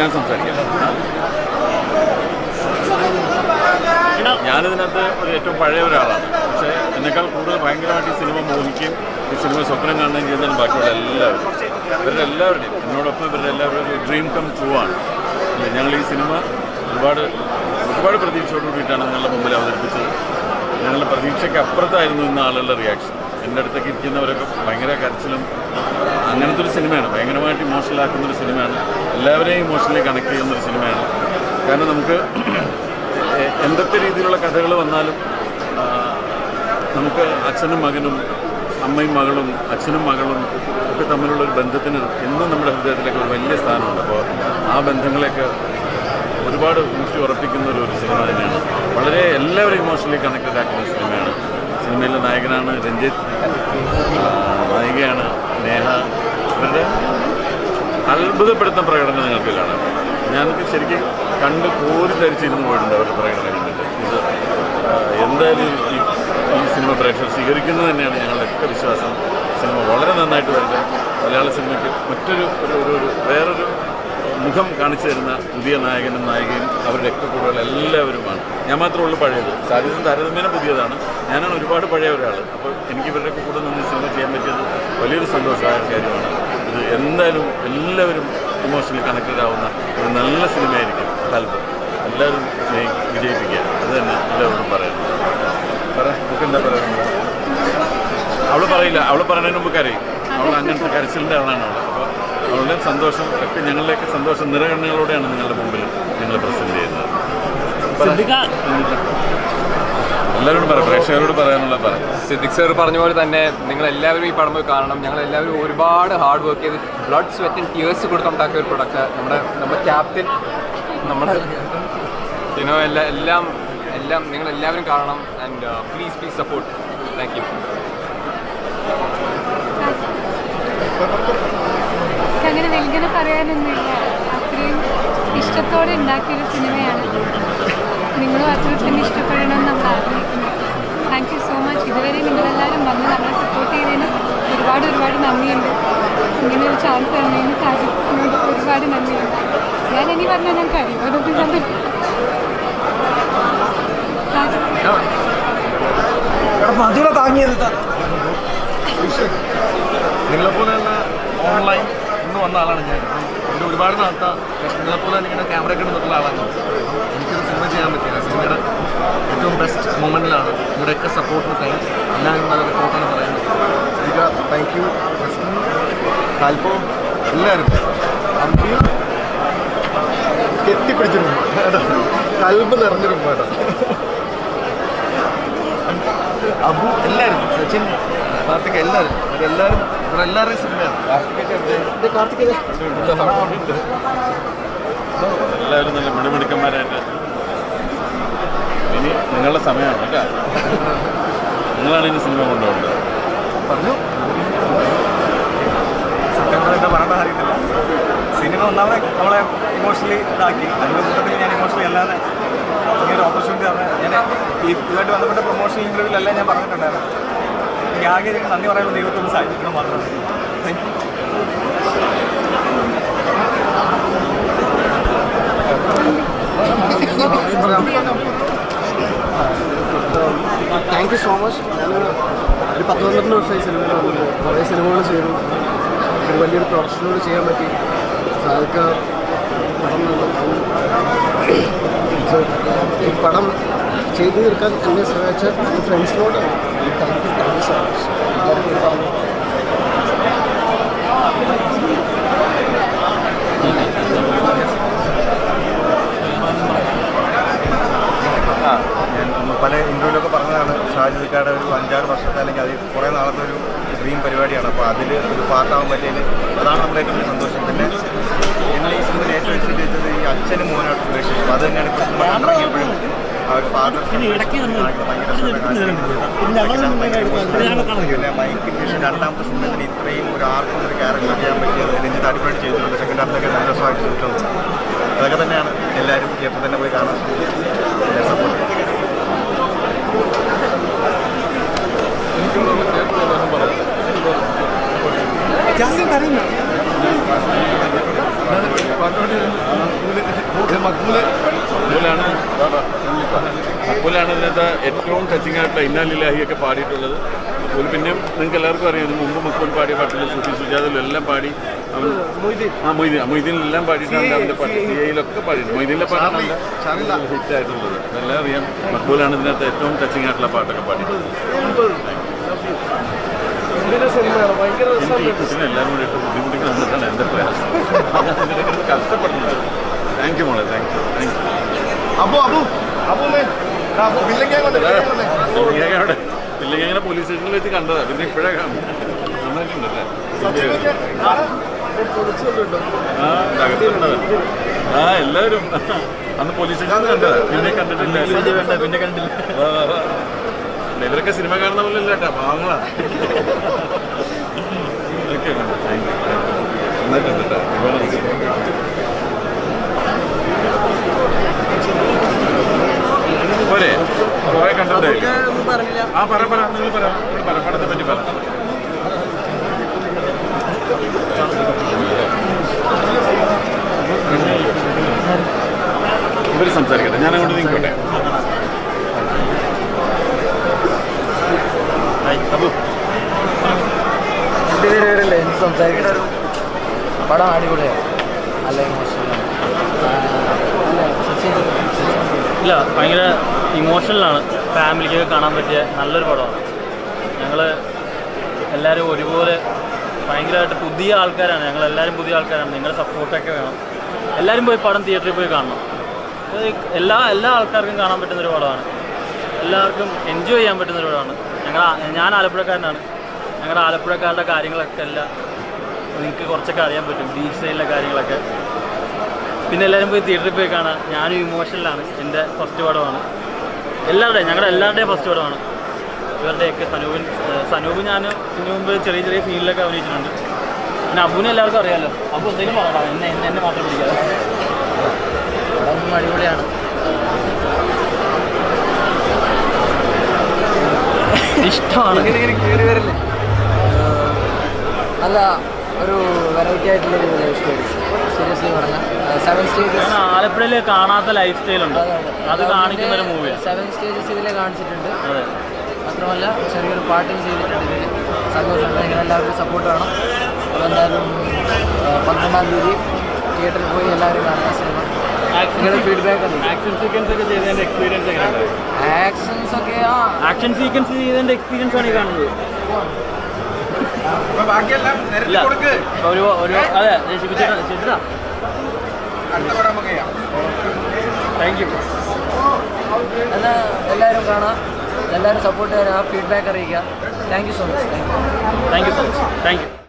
ഞാൻ സംസാരിക്കാം. ഞാനിതിനകത്ത് ഒരു ഏറ്റവും പഴയ ഒരാളാണ്. പക്ഷേ എന്നെക്കാൾ കൂടുതൽ ഭയങ്കരമായിട്ട് ഈ സിനിമ മോഹിക്കുകയും ഈ സിനിമ സ്വപ്നം കാണുകയും ചെയ്യുന്നതിന് ബാക്കിയുള്ള എല്ലാവരും. ഇവരുടെ എല്ലാവരുടെയും എന്നോടൊപ്പം ഇവരുടെ എല്ലാവരുടെയും ഡ്രീം കം ട്രൂ ആണ്. ഞങ്ങൾ ഈ സിനിമ ഒരുപാട് ഒരുപാട് പ്രതീക്ഷയോട് കൂടിയിട്ടാണ് നിങ്ങളുടെ മുമ്പിൽ അവതരിപ്പിച്ചത്. ഞങ്ങളുടെ പ്രതീക്ഷയ്ക്ക് അപ്പുറത്തായിരുന്നു ഇന്ന് ആളുകളുടെ റിയാക്ഷൻ എന്റെ അടുത്തൊക്കെ ഇരിക്കുന്നവരൊക്കെ ഭയങ്കര കരച്ചിലും അങ്ങനത്തെ ഒരു സിനിമയാണ്. ഭയങ്കരമായിട്ട് ഇമോഷണൽ ആക്കുന്ന ഒരു സിനിമയാണ്. എല്ലാവരെയും ഇമോഷണലി കണക്ട് ചെയ്യുന്ന ഒരു സിനിമയാണ്. കാരണം നമുക്ക് എന്തൊക്കെ രീതിയിലുള്ള കഥകൾ വന്നാലും നമുക്ക് അച്ഛനും മകനും അമ്മയും മകളും അച്ഛനും മകളും ഒക്കെ തമ്മിലുള്ള ഒരു ബന്ധത്തിന് എന്നും നമ്മുടെ ഹൃദയത്തിലേക്ക് ഒരു വലിയ സ്ഥാനമുണ്ട്. അപ്പോൾ ആ ബന്ധങ്ങളെയൊക്കെ ഒരുപാട് ഊട്ടി ഉറപ്പിക്കുന്ന ഒരു സിനിമ തന്നെയാണ്. വളരെ എല്ലാവരും ഇമോഷണലി കണക്റ്റഡ് ആക്കുന്ന സിനിമയാണ് സിനിമയിലെ നായകനാണ് രഞ്ജിത്ത്. നായികയാണ് നേഹ. ഇവരുടെ അത്ഭുതപ്പെടുത്തുന്ന പ്രകടനം നിങ്ങൾക്ക് കാണാം. ഞാനൊക്കെ ശരിക്കും കണ്ട് കോരി ധരിച്ചിരുന്ന് പോയിട്ടുണ്ട് അവരുടെ പ്രകടനം കണ്ടിട്ട് ഇത് എന്തായാലും ഈ ഈ സിനിമ പ്രേക്ഷകർ സ്വീകരിക്കുന്നത് തന്നെയാണ് ഞങ്ങളുടെയൊക്കെ വിശ്വാസം. സിനിമ വളരെ നന്നായിട്ട് വരട്ടെ. മലയാള സിനിമയ്ക്ക് മറ്റൊരു ഒരു ഒരു വേറൊരു മുഖം കാണിച്ചു തരുന്ന പുതിയ നായകനും നായികയും അവരുടെ ഒക്കെ കൂടുതൽ എല്ലാവരുമാണ്. ഞാൻ മാത്രമേ ഉള്ളൂ പഴയത്. സാധ്യത താരതമ്യേന പുതിയതാണ്. ഞാനാണ് ഒരുപാട് പഴയ ഒരാൾ അപ്പോൾ എനിക്ക് ഇവരുടെയൊക്കെ കൂടെ നിന്ന് സിനിമ ചെയ്യാൻ പറ്റിയത് വലിയൊരു സന്തോഷമായ കാര്യമാണ്. ഇത് എന്തായാലും എല്ലാവരും ഇമോഷണലി കണക്റ്റഡ് ആവുന്ന ഒരു നല്ല സിനിമയായിരിക്കും താല്പര്യം. എല്ലാവരും വിജയിപ്പിക്കുക. അത് തന്നെ എല്ലാവരോടും പറയുന്നത്. പറ എന്താ പറയുന്നത്? അവൾ പറയില്ല. അവൾ പറയുന്നതിന് മുമ്പ് കരയും. അവൾ അങ്ങനത്തെ കരച്ചിലിന്റെ ആളാണ് അവൾ അപ്പോൾ അവളുടെ സന്തോഷം ഒക്കെ ഞങ്ങളുടെയൊക്കെ സന്തോഷം നിറകണ്ണുകളോടെയാണ് നിങ്ങളുടെ മുമ്പിൽ ഞങ്ങൾ പ്രസന്റ് ചെയ്യുന്നത്. എല്ലാവരോടും പറയാം പ്രേക്ഷകരോട് പറയാനുള്ള പറയാം സിദ്ദിഖ് സാർ പറഞ്ഞ പോലെ തന്നെ നിങ്ങൾ എല്ലാവരും ഈ പടം പോയി കാണണം. ഞങ്ങൾ എല്ലാവരും ഒരുപാട് ഹാർഡ് വർക്ക് ചെയ്ത് ബ്ലഡ് സ്വെറ്റ് ആൻഡ് ടീയേഴ്സ് കൊടുത്തുണ്ടാക്കിയ ഒരു പ്രൊഡക്റ്റ് നമ്മുടെ നമ്മുടെ ക്യാപ്റ്റൻ നമ്മുടെ യുനോ എല്ലാ എല്ലാം എല്ലാം നിങ്ങൾ എല്ലാവരും കാണണം and please please support thank you അങ്ങനെ വലുങ്ങനെ പറയാനൊന്നുമില്ല. അത്രയും ഇഷ്ടത്തോടെ ഉണ്ടാക്കിയൊരു സിനിമയാണ്. നിങ്ങളും അത്രയും തന്നെ ഇഷ്ടപ്പെടണമെന്ന് നമ്മൾ ആഗ്രഹിക്കുന്നു താങ്ക് യു സോ മച്ച് ഇതുവരെ നിങ്ങളെല്ലാവരും വന്ന് നമ്മളെ സപ്പോർട്ട് ചെയ്തതിന് ഒരുപാട് ഒരുപാട് നന്ദിയുണ്ട്. ഇങ്ങനെ ഒരു ചാൻസ് തന്നതിന് സാധിക്കുന്നത് ഒരുപാട് നന്ദിയുണ്ട്. ഞാൻ ഇനി പറഞ്ഞാൽ ഞാൻ കഴിയും. അതൊക്കെ മധുര താങ്ങിയത് നിങ്ങളെപ്പോലെ തന്നെ ഓൺലൈൻ ഇന്ന് വന്ന ആളാണ് ഞാൻ. എന്റെ ഒരുപാട് നാളത്തെ നിങ്ങളെപ്പോലെ തന്നെ ഇങ്ങനെ ക്യാമറ ഒക്കെ ആളാണ് എനിക്കൊരു സിനിമ ചെയ്യാൻ പറ്റിയത് സിനിമയുടെ ഏറ്റവും ബെസ്റ്റ് മൊമെന്റിലാണ് സപ്പോർട്ട് സപ്പോർട്ടിന് താങ്ക്സ് എല്ലാവരും നല്ല റിപ്പോർട്ടാണ് പറയുന്നത്. ശരിക്ക താങ്ക് യു താല്പര്യം എല്ലാവരും അമ്പിയും കെട്ടിപ്പിടിച്ചിരുന്നു കേട്ടോ കൽബ് നിറഞ്ഞിരുന്നു കേട്ടോ. അബു എല്ലാവരും സച്ചിൻ കാർത്തിക് എല്ലാവരും എല്ലാവരും ഇവരെല്ലാവരുടെയും സിനിമയാണ്. കാർത്തിക് എല്ലാവരും നല്ല മിടുമിടുക്കന്മാരായിട്ട് ഇനി നിങ്ങളുടെ സമയമാണ് കേട്ടോ. നിങ്ങളാണ് ഇനി സിനിമ കൊണ്ടുപോകേണ്ടത്. പറഞ്ഞു. സത്യം പറഞ്ഞാൽ പറയേണ്ട അറിയത്തില്ല. സിനിമ ഒന്നാമത് നമ്മളെ ഇമോഷണലി ഇതാക്കി. അതിന്റെ കൂട്ടത്തിൽ ഞാൻ ഇമോഷണലി അല്ലാതെ ഈ ഒരു ഓപ്പർച്യൂണിറ്റി പറഞ്ഞാൽ ഞാൻ ഈ ഇതുമായിട്ട് ബന്ധപ്പെട്ട പ്രൊമോഷൻ ഇന്റർവ്യൂവിലെല്ലാം ഞാൻ പറഞ്ഞിട്ടുണ്ടായിരുന്നു. എനിക്ക് ആകെ നന്ദി പറയാനുള്ള ദൈവത്തോട് സാധിക്കണം മാത്രമാണ് thank you thank you so much ഞാൻ ഒരു പത്ത് പന്ത്രണ്ട് വർഷമായി സിനിമയിൽ വന്നിട്ട് കുറേ സിനിമകൾ ചെയ്തു. ഒരു വലിയൊരു പ്രൊഫഷനോട് ചെയ്യാൻ പറ്റി. സാധിക്ക ഈ പടം ചെയ്തു തീർക്കാൻ എന്നെ സഹായിച്ച ഫ്രണ്ട്സിനോട് thank you thank you so much എല്ലാവർക്കും ആ ഞാൻ പല ഇന്റർവ്യൂലൊക്കെ പറഞ്ഞതാണ് ഷാജിക്കാരുടെ ഒരു അഞ്ചാറ് വർഷത്തെ അല്ലെങ്കിൽ അത് കുറേ നാളത്തെ ഒരു ഡ്രീം പരിപാടിയാണ്. അപ്പോൾ അതിൽ ഒരു പാർട്ടാവാൻ പറ്റിയതിൽ അതാണ് നമ്മുടെ ഏറ്റവും സന്തോഷം. പിന്നെ എന്നെ ഈ സിനിമയിൽ ഏറ്റവും എക്സൈറ്റ് വെച്ചത് ഈ അച്ഛനും മോനായിട്ട് റിലേഷൻഷിപ്പ് അത് തന്നെയാണ് ഇപ്പോൾ സിനിമ കണ്ടിറങ്ങിയപ്പോഴും ആ ഒരു ഫാദർ പിന്നെ മൈക്കിൾ ശേഷം രണ്ടാമത്തെ സിനിമത്തിന് ഇത്രയും ഒരു ആർക്കും ഒരു ക്യാരക്ടർ ചെയ്യാൻ പറ്റിയത് രഞ്ജിത്ത് അടിപൊളി ചെയ്തിട്ടുണ്ട്. സെക്കൻഡ് ഹാഫിലൊക്കെ നല്ല രസമായിട്ട് ചെയ്തിട്ടുണ്ട്. അതൊക്കെ തന്നെയാണ് എല്ലാവരും എപ്പോൾ തന്നെ പോയി കാണാൻ സപ്പോർട്ട് മക്ബൂൽ. മക്ബൂലാണ്. മക്ബൂലാണ് ഇതിനകത്ത് ഏറ്റവും ടച്ചിങ് ആയിട്ടുള്ള ഇന്നാലില്ലാഹിയൊക്കെ പാടിയിട്ടുള്ളത്. മക്ബൂൽ പിന്നെയും നിങ്ങൾക്ക് എല്ലാവർക്കും അറിയാം ഇത് മുമ്പ് മക്ബൂൽ പാടിയ പാട്ടിൽ സൂഫി സുജാതിലും എല്ലാം പാടി. ആ മൊയ്തീൻ. ആ മൊയ്തീനിലെല്ലാം പാടിയിട്ടുണ്ട് അവന്റെ പാട്ട്. സി ഐയിലൊക്കെ പാടിയിട്ടുണ്ട്. മൊയ്തീനിലെ പാട്ടാണ് ഹിറ്റ് ആയിട്ടുള്ളത്. എല്ലാം അറിയാം. മക്ബൂലാണ് ഇതിനകത്ത് ഏറ്റവും ടച്ചിങ് ആയിട്ടുള്ള പാട്ടൊക്കെ പാടിയിട്ടുള്ളത്. ഭയങ്കര എല്ലാവരും കൂടി ഇട്ട് ബുദ്ധിമുട്ടിക്കുന്ന കണ്ടിട്ടാണ് എന്റെ പ്രയാസം. കഷ്ടപ്പെടുന്നത്. താങ്ക് യു മോളെ. താങ്ക് യു താങ്ക് യു അപ്പോ അബു. അബു ഇല്ലെങ്കിൽ അങ്ങനെ പോലീസ് സ്റ്റേഷനിൽ വെച്ച് കണ്ടതാ. പിന്നെ ഇപ്പോഴേ കാണുന്നത് നന്നായിട്ടുണ്ടല്ലേ പൊളിച്ചുകൊണ്ടിട്ടോ ആ തകർത്തിട്ടുണ്ടത് ആ എല്ലാവരും. അന്ന് പോലീസ് സ്റ്റേഷനിൽ കണ്ടതാ. പിന്നെ കണ്ടിട്ടില്ല. പിന്നെ കണ്ടില്ല ഇവരൊക്കെ സിനിമ കാണുന്ന പോലെ ഇല്ല കേട്ടോ. പാവങ്ങളാ. ഓക്കെ താങ്ക് യു നന്നായിട്ടുണ്ട് കേട്ടോ ഒരുപാട് പോരെ. കുറെ പറഞ്ഞില്ല ആ പറ പറ. നിങ്ങൾ പറ. നിങ്ങൾ പറ. പടത്തെ പറ്റി പറ ഇവർ സംസാരിക്കട്ടെ ഞാൻ അങ്ങോട്ട് നീക്കോട്ടെ സംസാരിക്കട്ടെ. പടം അടിപൊളിയാണ്. നല്ല ഇമോഷണലാണ് ഇല്ല ഭയങ്കര ഇമോഷണലാണ് ഫാമിലിക്കൊക്കെ കാണാൻ പറ്റിയ നല്ലൊരു പടമാണ്. ഞങ്ങൾ എല്ലാവരും ഒരുപോലെ ഭയങ്കരമായിട്ട് പുതിയ ആൾക്കാരാണ്. ഞങ്ങൾ എല്ലാവരും പുതിയ ആൾക്കാരാണ്. നിങ്ങളുടെ സപ്പോർട്ടൊക്കെ വേണം. എല്ലാവരും പോയി പടം തിയേറ്ററിൽ പോയി കാണണം. എല്ലാ എല്ലാ ആൾക്കാർക്കും കാണാൻ പറ്റുന്ന ഒരു പടമാണ്. എല്ലാവർക്കും എൻജോയ് ചെയ്യാൻ പറ്റുന്ന ഒരു പടമാണ് ഞങ്ങൾ ഞാൻ ആലപ്പുഴക്കാരനാണ്. ഞങ്ങളുടെ ആലപ്പുഴക്കാരുടെ കാര്യങ്ങളൊക്കെ എല്ലാം നിങ്ങൾക്ക് കുറച്ചൊക്കെ അറിയാൻ പറ്റും. ബീച്ച് സൈഡിലെ കാര്യങ്ങളൊക്കെ. പിന്നെ എല്ലാവരും പോയി തിയേറ്ററിൽ പോയി കാണാം ഞാനും ഇമോഷണലാണ് എന്റെ ഫസ്റ്റ് പടമാണ്. എല്ലാവരുടെയും ഞങ്ങളുടെ എല്ലാവരുടെയും ഫസ്റ്റ് പടമാണ്. ഇവരുടെയൊക്കെ സനൂപിൻ സനൂപ് ഞാൻ ഇതിനു മുമ്പ് ചെറിയ ചെറിയ സീനിലൊക്കെ അഭിനയിച്ചിട്ടുണ്ട്. പിന്നെ അബുവിനെ എല്ലാവർക്കും അറിയാമല്ലോ അബു എന്തെങ്കിലും പറയണം എന്നെ എന്നെ എന്നെ മാത്രം പിടിക്കാതെ. പടം അടിപൊളിയാണ്. ഇഷ്ടമാണ്. നല്ല ഒരു വെറൈറ്റി ആയിട്ടുള്ള ഒരു ലൈഫ് സ്റ്റോറി സീരിയസ്ലി പറഞ്ഞാൽ സെവൻ സ്റ്റേജസ് ആലപ്പുഴയിൽ കാണാത്ത ലൈഫ് സ്റ്റൈൽ ഉണ്ട്. അത് കാണിക്കുന്ന ഒരു മൂവി സെവൻ സ്റ്റേജസ് ഇതിൽ കാണിച്ചിട്ടുണ്ട്. അതെ. മാത്രമല്ല ചെറിയൊരു പാട്ടും ചെയ്തിട്ടുണ്ട് ഇതിൽ സന്തോഷമുണ്ട് നിങ്ങൾ എല്ലാവർക്കും സപ്പോർട്ട് വേണം. അപ്പോൾ എന്തായാലും പന്ത്രണ്ടാം തീയതി തിയേറ്ററിൽ പോയി എല്ലാവരും കാണുക സിനിമ ആക്ഷൻ സീക്വൻസ് ഒക്കെ ആ. ആക്ഷൻ സീക്വൻസ് ചെയ്തതിന്റെ എക്സ്പീരിയൻസ് ആണ് ഈ കാണുന്നത്. ഒരു ഒരു അതെ ശിവചേട്ടാ താങ്ക് യു എന്നാൽ എല്ലാവരും കാണാം. എല്ലാവരും സപ്പോർട്ട് തരാം ഫീഡ്ബാക്ക് അറിയിക്കുക. Thank you so much thank you thank you so much thank you